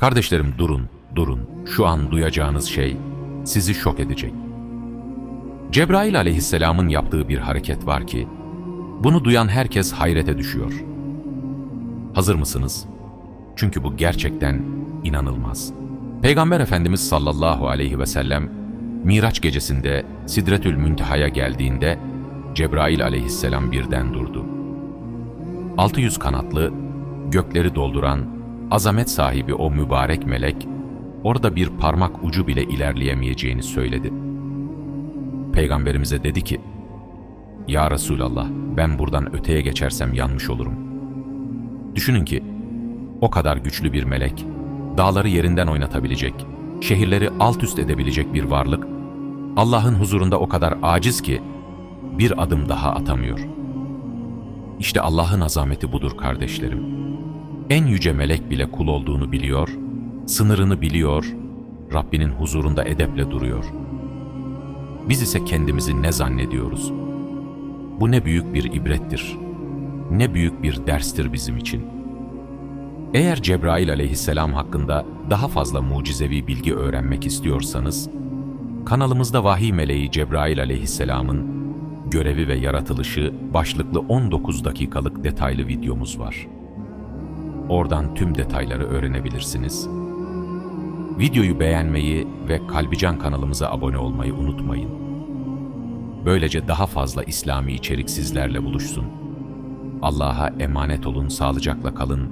Kardeşlerim durun, durun. Şu an duyacağınız şey sizi şok edecek. Cebrail aleyhisselamın yaptığı bir hareket var ki, bunu duyan herkes hayrete düşüyor. Hazır mısınız? Çünkü bu gerçekten inanılmaz. Peygamber Efendimiz sallallahu aleyhi ve sellem Miraç gecesinde Sidretül Münteha'ya geldiğinde Cebrail aleyhisselam birden durdu. 600 kanatlı, gökleri dolduran, azamet sahibi o mübarek melek, orada bir parmak ucu bile ilerleyemeyeceğini söyledi. Peygamberimize dedi ki, Ya Resulallah, ben buradan öteye geçersem yanmış olurum. Düşünün ki, o kadar güçlü bir melek, dağları yerinden oynatabilecek, şehirleri alt üst edebilecek bir varlık, Allah'ın huzurunda o kadar aciz ki, bir adım daha atamıyor. İşte Allah'ın azameti budur kardeşlerim. En yüce melek bile kul olduğunu biliyor, sınırını biliyor, Rabbinin huzurunda edeple duruyor. Biz ise kendimizi ne zannediyoruz? Bu ne büyük bir ibrettir. Ne büyük bir derstir bizim için. Eğer Cebrail aleyhisselam hakkında daha fazla mucizevi bilgi öğrenmek istiyorsanız, kanalımızda vahiy meleği Cebrail aleyhisselamın görevi ve yaratılışı başlıklı 19 dakikalık detaylı videomuz var. Oradan tüm detayları öğrenebilirsiniz. Videoyu beğenmeyi ve Kalbican kanalımıza abone olmayı unutmayın. Böylece daha fazla İslami içerik sizlerle buluşsun. Allah'a emanet olun, sağlıcakla kalın.